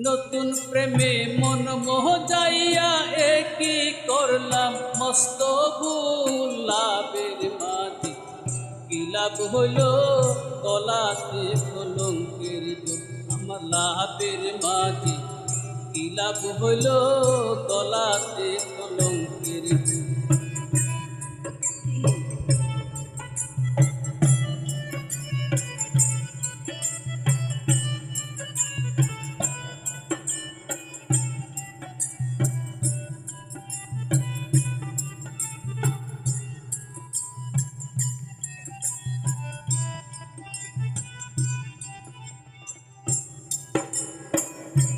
নতুন প্রেমে মন মোহ যাইয়া একই করলাম? মস্ত ভুল লাভের মাঝে কি লাভ হইল? গলাতে কলঙ্কের আমার লাভের মাঝে কি লাভ হইল? গলাতে কলঙ্কের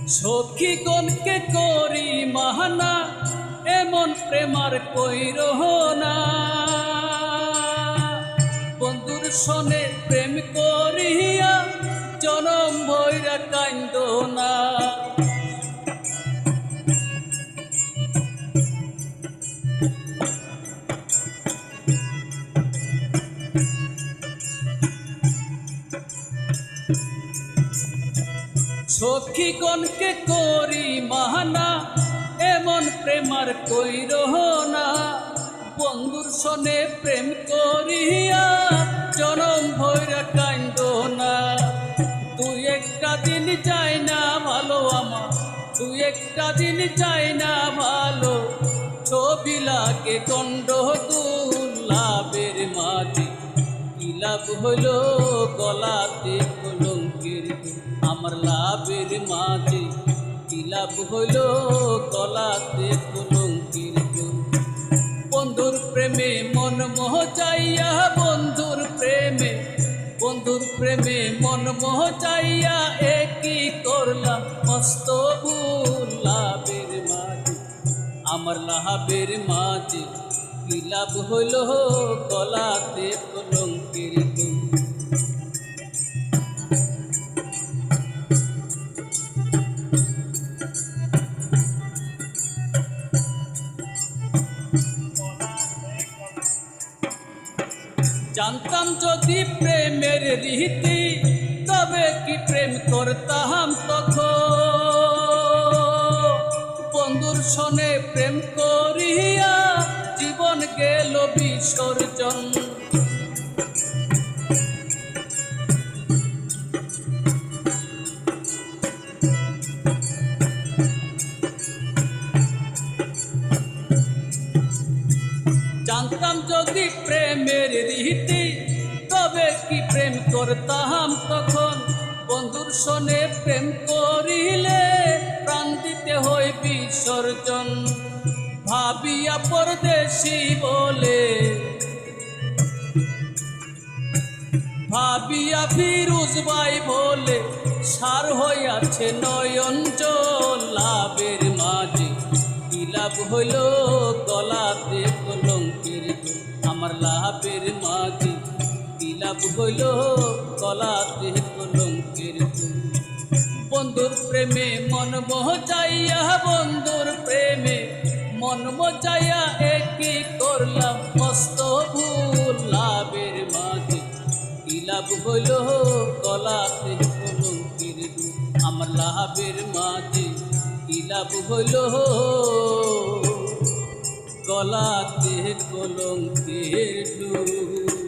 দোল সখীগণকে করি মাহানা, এমন প্রেমার কইর না। বন্ধুর সনে প্রেম করিয়া জনম ভৈরা কান্দ না। সখীগণকে করি মাহানা, এমন প্রেমার কইর না বন্ধুর সনে প্রেম করিয়া জনম ভৈরা কান্দ না তুই একটা দিন চাই না ভালো আমার তুই একটা দিন চাই না ভালো ছবি লাগে গণ্ড লাভের মাঝে, কি লাভ হলো গলাতে দোল। আমার লাভের মাঝে লাভ হলো গলাতে কলঙ্কের। বন্ধুর প্রেমে মন মোহ চাইয়া বন্ধুর প্রেমে বন্ধুর প্রেমে মন মোহ চাইয়া একই করলাম মস্ত লাভের মাঝে আমার লাভের মাঝে কি লাভ হইল গলাতে কলঙ্কের জানতাম যদি প্রেমের রীতি, তবে কি প্রেম করতাম তখন? বন্ধুর সনে প্রেম করিয়া জীবন গেল বিসর্জন। জানতাম যদি প্রেমের রীতি, তবে কি প্রেম করতাম তখন বন্ধুর সনে প্রেম করিলে প্রাণ দিতে হয় বিসর্জন। ভাবিয়া পরদেশি বলে, ভাবিয়া ফিরুজ ভাই বলে, সার হইয়াছে নয়ন লাভের মাঝে কি লাভ হইল গলাতে কলঙ্কের হইল গলাতে কলঙ্কের। বন্ধুর প্রেমে মন মোহ বন্ধুর প্রেমে মন মচাইয়া একই করলাম মস্ত ভুল লাভের মাঝে কি লাভ হইল গলাতে কলঙ্কের। আমার লাভের মাঝে কি লাভ হইল গলাতে কলঙ্কের দোল।